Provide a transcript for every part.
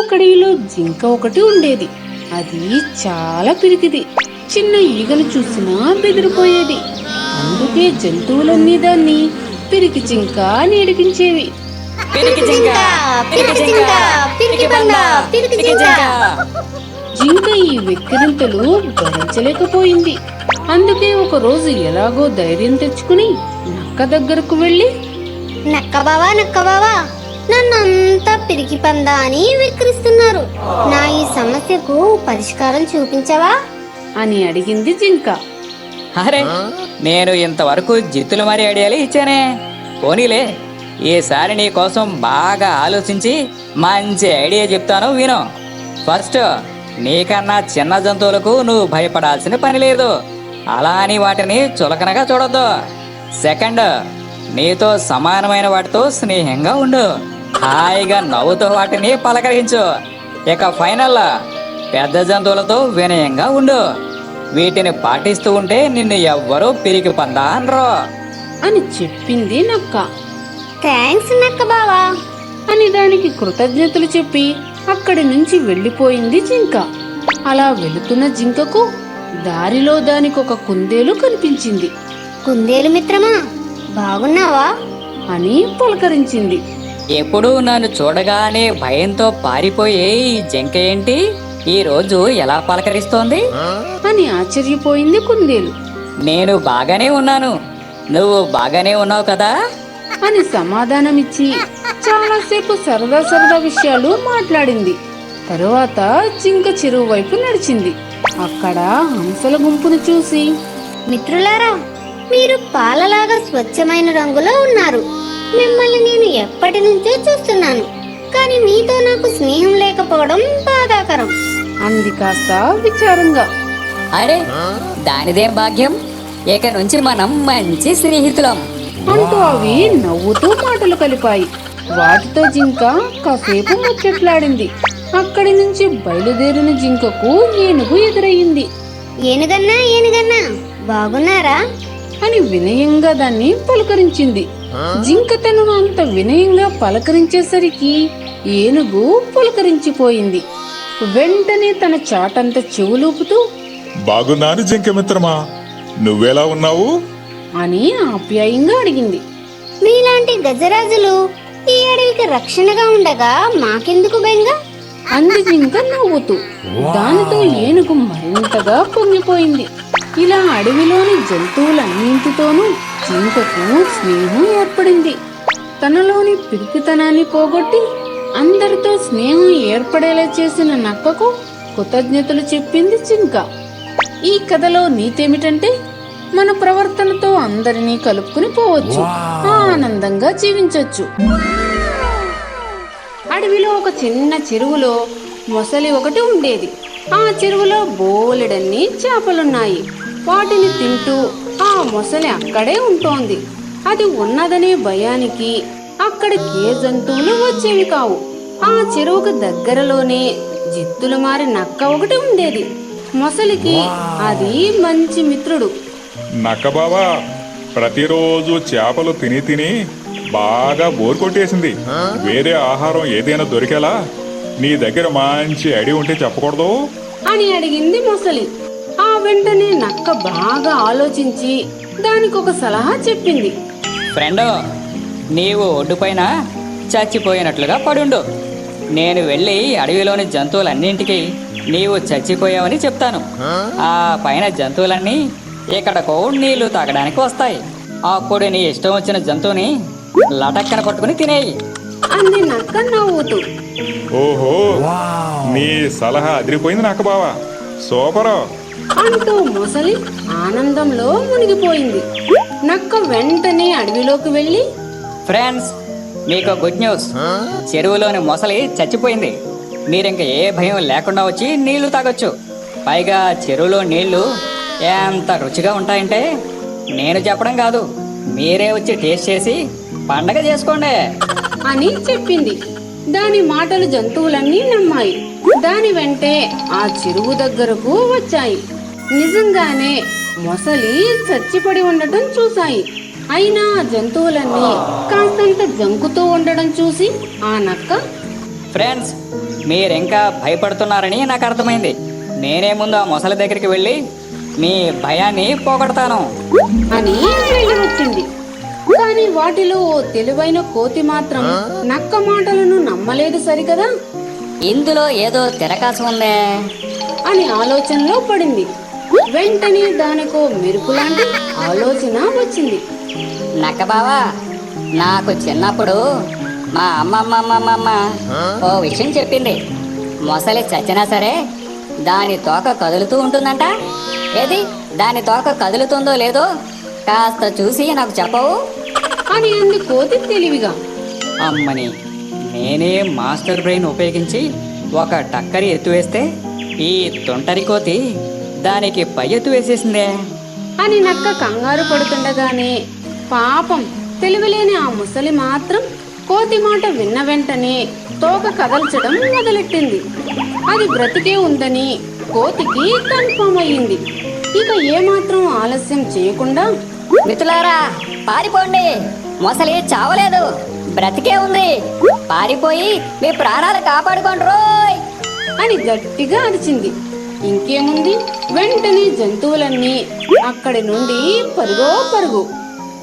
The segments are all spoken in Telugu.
ఒకడిలో జింక ఒకటి ఉండేది. అది చాలా పిరికిది. చిన్న ఈగను చూసినా బెదిరిపోయేది. అందుకే జంతువులన్నీ దాన్ని పిరికి జింక అని ఎడిగించేవి జింక ఈ వెక్కిరింతలు భరించలేకపోయింది. అందుకే ఒక రోజు ఎలాగో ధైర్యం తెచ్చుకుని నక్క దగ్గరకు వెళ్ళి నక్క బావా నక్క బావా నన్నంతా పిరికి పందా అని విక్రిస్తున్నారు నా ఈ సమస్యకు పరిష్కారం చూపించవా? అని అడిగింది జింక. అరే నేను ఇంతవరకు జిత్తులు మరి ఐడియాలు ఇచ్చానే. పోనీలే ఈసారి నీ కోసం బాగా ఆలోచించి మంచి ఐడియా చెప్తాను విను. ఫస్ట్ నీకన్నా చిన్న జంతువులకు నువ్వు భయపడాల్సిన పని లేదు. అలా అని వాటిని చులకనగా చూడొద్దు. సెకండ్ నీతో సమానమైన వాటితో స్నేహంగా ఉండు. హాయిగా నవ్వుతో వాటిని పలకరించు. ఇక ఫైనల్ పెద్ద జంతువులతో వినయంగా ఉండు. వీటిని పాటిస్తూ ఉంటే నిన్ను ఎవ్వరూ పిరికి పందా అనరు. అని చెప్పింది నక్క. థ్యాంక్స్ నక్క బావా. అని దానికి కృతజ్ఞతలు చెప్పి అక్కడి నుంచి వెళ్ళిపోయింది జింక. అలా వెళుతున్న జింకకు దారిలో దానికి ఒక కుందేలు కనిపించింది. కుందేలు మిత్రమా బాగున్నావా? అని పలకరించింది. ఎప్పుడూ నన్ను చూడగానే భయంతో పారిపోయే ఈ జింక ఏంటి? ఈ రోజు ఎలా పలకరిస్తోంది? అని ఆశ్చర్యపోయింది కుందేలు. నేను బాగానే ఉన్నాను. నువ్వు బాగానే ఉన్నావు కదా? అని సమాధానమిచ్చి చాలాసేపు సరదా సరదా విషయాలు మాట్లాడింది. తరువాత జింక చెరువు వైపు నడిచింది. అక్కడ హంసల గుంపును చూసి మిత్రులారా మీరు పాలలాగా స్వచ్ఛమైన రంగులో ఉన్నారు. మిమ్మల్ని నేను ఎప్పటి నుంచో చూస్తున్నాను. కానీ మీతో నాకు స్నేహం లేకపోవడం బాధాకరం. అంది కాస్త విచారంగా. అరే దానిదేం భాగ్యం. ఇక నుంచి మనం మంచి స్నేహితులం. అంటూ అవి నవ్వుతూ మాటలు కలిపాయి. వాటితో జింక కాసేపు ముచ్చట్లాడింది. అక్కడి నుంచి బయలుదేరిన జింకకు ఏనుగు ఎదురయ్యింది. ఏనుగన్నా ఏనుగన్నా బాగున్నారా? అని వినయంగా దాన్ని పలకరించింది. జింక తనను అంత వినయంగా పలకరించేసరికి ఏనుగు పులకరించిపోయింది. వెంటనే తన చాటంత చెవులూపుతూ బాగున్నాను జింక మిత్రమా నువ్వెలా ఉన్నావు? అని ఆప్యాయంగా అడిగింది. మీలాంటి గజరాజులు ఈ అడవికి రక్షణగా ఉండగా మాకెందుకు బెంగ? అంది జింక నవ్వుతూ. దానితో ఏనుగు మరింతగా పొంగిపోయింది. ఇలా అడవిలోని జంతువులన్నింటితోనూ జింకకు స్నేహం ఏర్పడింది. తనలోని పిరికితనాన్ని పోగొట్టి అందరితో స్నేహం ఏర్పడేలా చేసిన నక్కకు కృతజ్ఞతలు చెప్పింది జింక. ఈ కథలో నీతేమిటంటే మన ప్రవర్తనతో అందరినీ కలుపుకుని పోవచ్చు. ఆనందంగా జీవించొచ్చు. అడవిలో ఒక చిన్న చెరువులో మొసలి ఒకటి ఉండేది. ఆ చెరువులో బోలెడన్ని చేపలున్నాయి. వాటిని తింటూ ఆ మొసలి అక్కడే ఉంటోంది. అది ఉన్నదనే భయానికి అక్కడికి ఏ జంతువులు వచ్చేవి కావు. ఆ చెరువుకు దగ్గరలోనే జిత్తులు మారి నక్క ఒకటి ఉండేది. మొసలికి అది మంచి మిత్రుడు. నక్క బావా ప్రతిరోజు చేపలు తిని తిని బాగా బోర్ కొట్టేసింది. వేరే ఆహారం ఏదైనా దొరికేలా? నీ దగ్గర మంచి ఐడి ఉంటే చెప్పకూడదు. అని అడిగింది మొసలి. వెంటనే నక్క బాగా ఆలోచించి దానికి ఒక సలహా చెప్పింది. ఫ్రెండ్ నీవు ఒడ్డుపైన చచ్చిపోయినట్లుగా పడుండు. నేను వెళ్ళి అడవిలోని జంతువులన్నింటికి నీవు చచ్చిపోయావని చెప్తాను. ఆ పైన జంతువులన్నీ ఇక్కడకు నీళ్ళు తాగడానికి వస్తాయి. అప్పుడు నీ ఇష్టం వచ్చిన జంతువుని లటక్కన పట్టుకుని తినేయి. అంది నక్క నవ్వుతూ. ఓహో నీ సలహా అదిరిపోయింది నక్క బావా. సూపరు. అంటూ మొసలి ఆనందంలో మునిగిపోయింది. నక్క వెంటనే అడవిలోకి వెళ్ళి ఫ్రెండ్స్ మీకు గుడ్ న్యూస్. చెరువులోని మొసలి చచ్చిపోయింది. మీరింక ఏ భయం లేకుండా వచ్చి నీళ్ళు తాగొచ్చు. పైగా చెరువులో నీళ్ళు ఎంత రుచిగా ఉంటాయంటే నేను చెప్పడం కాదు. మీరే వచ్చి టేస్ట్ చేసి పండగ చేసుకోండి. అని చెప్పింది. దాని మాటలు జంతువులన్నీ నమ్మాయి. దాని వెంటే ఆ చెరువు దగ్గరకు వచ్చాయి. నిజంగానే మొసలి చచ్చిపడి ఉండటం చూశాయి. అయినా జంతువులన్నీ కాస్తంత జంకుతూ ఉండడం చూసి ఆ నక్క ఫ్రెండ్స్ మీరింకా భయపడుతున్నారని నాకు అర్థమైంది. నేనే ముందు ఆ మొసలి దగ్గరికి వెళ్ళి మీ భయాన్ని పోగొడతాను. అని వెళ్ళి వచ్చింది. కానీ వాటిలో ఓ తెలివైన కోతి మాత్రం నక్క మాటలను నమ్మలేదు సరికదా? ఇందులో ఏదో తిరకాసు ఉందే. అని ఆలోచనలో పడింది. వెంటనే దానికో మెరుపు లాంటి ఆలోచన వచ్చింది. నక్క బావా నాకు చిన్నప్పుడు మా అమ్మమ్మమ్మమ్మ ఓ విషయం చెప్పింది. మొసలి చచ్చినా సరే దాని తోక కదులుతూ ఉంటుందంట. ఏది? దాని తోక కదులుతుందో లేదో కాస్త చూసి నాకు చెప్పవు. అని అంది కోతి తెలివిగా. అమ్మని నేనే మాస్టర్ బ్రెయిన్ ఉపయోగించి ఒక టక్కరి ఎత్తువేస్తే ఈ తొంటరి కోతి దానికి పై ఎత్తు వేసేసిందే. అని నక్క కంగారు పడుతుండగానే పాపం తెలివిలేని ఆ ముసలి మాత్రం కోతి మాట విన్న వెంటనే తోక కదల్చడం మొదలెట్టింది. అది బ్రతికే ఉందని కోతికి కన్ఫర్మ్ అయ్యింది. ఇక ఏమాత్రం ఆలస్యం చేయకుండా మిత్రులారా పారిపోండి. మొసలి చావలేదు. బ్రతికే ఉంది. పారిపోయి మీ ప్రాణాలు కాపాడుకోండి రోయ్. అని గట్టిగా అరిచింది. ఇంకేముంది? వెంటనే జంతువులన్నీ అక్కడి నుండి పరుగో పరుగు.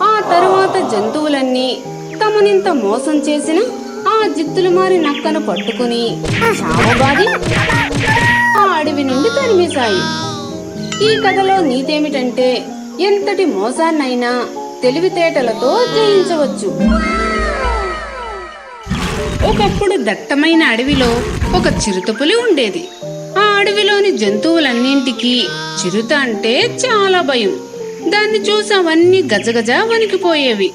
ఆ తరువాత జంతువులన్నీ తమనింత మోసం చేసిన ఆ జిత్తులు మారి నక్కను పట్టుకుని చావబాది ఆ అడవి నుండి తరిమేశాయి. ఈ కథలో నీతేమిటంటే ఎంతటి మోసాన్నైనా తెలివితేటలతో జయించవచ్చు. ఒకప్పుడు దట్టమైన అడవిలో ఒక చిరుతపులి ఉండేది. ఆ అడవిలోని జంతువులన్నింటికీ చిరుత అంటే చాలా భయం. దాన్ని చూసి అవన్నీ గజగజ వణికిపోయేవి.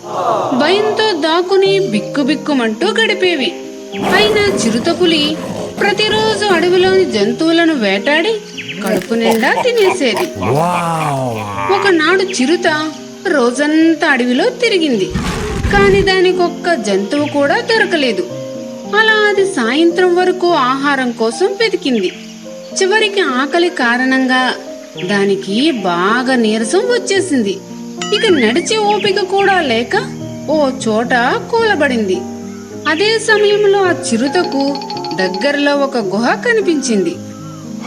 భయంతో దాక్కుని బిక్కుబిక్కుమంటూ గడిపేవి. అయినా చిరుతపులి ప్రతిరోజు అడవిలోని జంతువులను వేటాడి కడుపు నిండా తినేసేది. ఒకనాడు చిరుత రోజంతా అడవిలో తిరిగింది. కాని దానికి ఒక్క జంతువు కూడా దొరకలేదు. అలా అది సాయంత్రం వరకు ఆహారం కోసం వెతికింది. చివరికి ఆకలి కారణంగా దానికి బాగా నీరసం వచ్చేసింది. ఇక నడిచే ఓపిక కూడా లేక ఓ చోట కూలబడింది. అదే సమయంలో ఆ చిరుతకు దగ్గరలో ఒక గుహ కనిపించింది.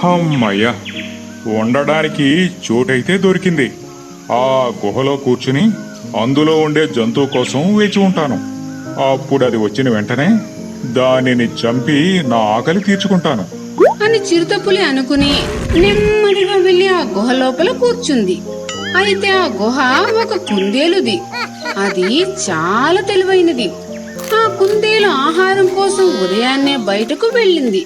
అమ్మయ్య ఉండడానికి చోటైతే దొరికింది. ఆ గుహలో కూర్చుని అందులో ఉండే జంతువు కోసం వేచి ఉంటాను. అప్పుడు అది వచ్చిన వెంటనే దానిని చంపి నా ఆకలి తీర్చుకుంటాను. అని చిరుతపులి అనుకుని నెమ్మదిగా వెళ్ళి ఆ గుహ లోపల కూర్చుంది. అయితే ఆ గుహ ఒక కుందేలుది. అది చాలా తెలివైనది. ఆ కుందేలు ఆహారం కోసం ఉదయాన్నే బయటకు వెళ్ళింది.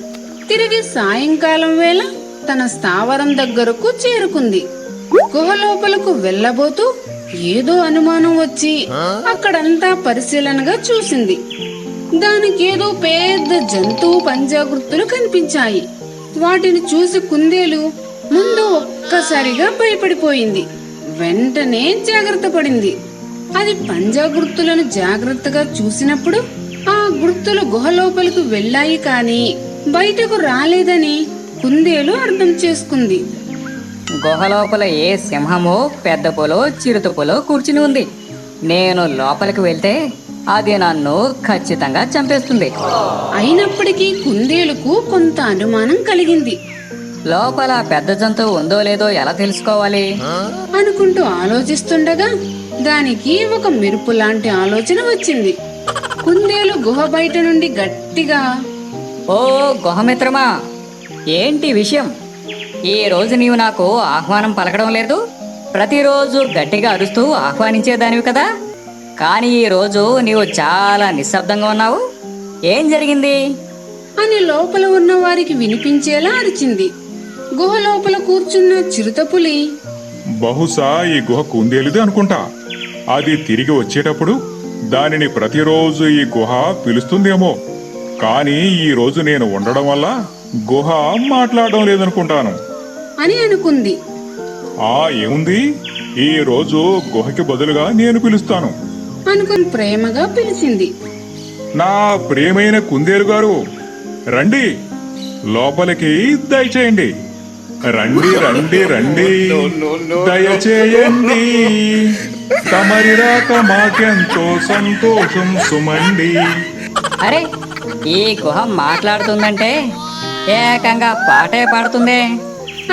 తిరిగి సాయంకాలం వేళ తన స్థావరం దగ్గరకు చేరుకుంది. గుహ లోపలకు వెళ్ళబోతూ ఏదో అనుమానం వచ్చి అక్కడంతా పరిశీలనగా చూసింది. దానికేదో పెద్ద జంతువు పంజాగుర్తులు కనిపించాయి. వాటిని చూసి కుందేలు ముందు ఒక్కసారిగా భయపడిపోయింది. వెంటనే జాగ్రత్త పడింది. అది పంజా గుర్తులను జాగ్రత్తగా చూసినప్పుడు ఆ గుర్తులు గుహ లోపలికి వెళ్ళాయి కానీ బయటకు రాలేదని కుందేలు అర్థం చేసుకుంది. గుహ లోపల ఏ సింహమో పెద్ద పొలో చిరుత పొలో కూర్చుని ఉంది. నేను లోపలికి వెళ్తే అది నన్ను ఖచ్చితంగా చంపేస్తుంది. అయినప్పటికీ కుందేలుకు కొంత అనుమానం కలిగింది. లోపల పెద్ద జంతువు ఉందో లేదో ఎలా తెలుసుకోవాలి? అనుకుంటూ ఆలోచిస్తుండగా దానికి ఒక మెరుపు లాంటి ఆలోచన వచ్చింది. కుందేలు గుహ బయట నుండి గట్టిగా ఓ గుహమిత్రమా ఏంటి విషయం? ఈ రోజు నీవు నాకు ఆహ్వానం పలకడం లేదు? ప్రతిరోజు గట్టిగా అరుస్తూ ఆహ్వానించేదానివి కదా? కానీ ఈ రోజు నీవు చాలా నిశ్శబ్దంగా ఉన్నావు. ఏం జరిగింది? అని లోపల ఉన్న వారికి వినిపించేలా అరిచింది. గుహ లోపల కూర్చున్న చిరుతపులి బహుశా ఈ గుహ కుందేలుది అనుకుంటా. అది తిరిగి వచ్చేటప్పుడు దానిని ప్రతిరోజు ఈ గుహ పిలుస్తుందేమో. కానీ ఈ రోజు నేను ఉండడం వల్ల గుహ మాట్లాడడం లేదనుకుంటాను. అని అనుకుంది. ఆ ఏముంది? ఈ రోజు గుహకి బదులుగా నేను పిలుస్తాను. అనుకుని ప్రేమగా పిలిచింది. నా ప్రియమైన కుందేలు గారు రండి. లోపలికి దయచేయండి. రండి రండి రండి. దయచేయండి. తమరి రాక మాకెంతో సంతోషం సుమండి. అరే ఈ గుహ మాట్లాడుతుందంటే ఏకంగా పాటే పాడుతుంది.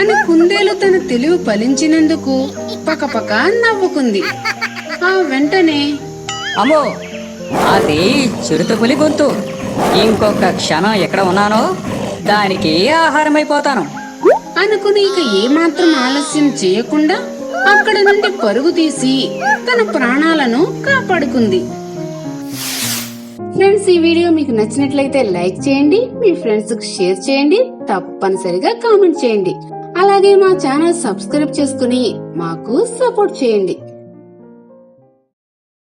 అని కుందేలు తన తెలివి ఫలించినందుకు పకపక నవ్వుకుంది. ఆ వెంటనే అమ్మో అది చిరుతపులి గొంతు. ఇంకొక క్షణం ఎక్కడ ఉన్నానో దానికి ఆహారమైపోతాను. అనుకుని ఇక ఏమాత్రం ఆలస్యం చేయకుండా అక్కడ నుండి పరుగు తీసి తన ప్రాణాలను కాపాడుకుంది. ఫ్రెండ్స్ ఈ వీడియో మీకు నచ్చినట్లయితే లైక్ చేయండి మీ ఫ్రెండ్స్కు షేర్ చేయండి తప్పనిసరిగా కామెంట్ చేయండి. అలాగే మా ఛానల్ సబ్స్క్రైబ్ చేసుకుని మాకు సపోర్ట్ చేయండి.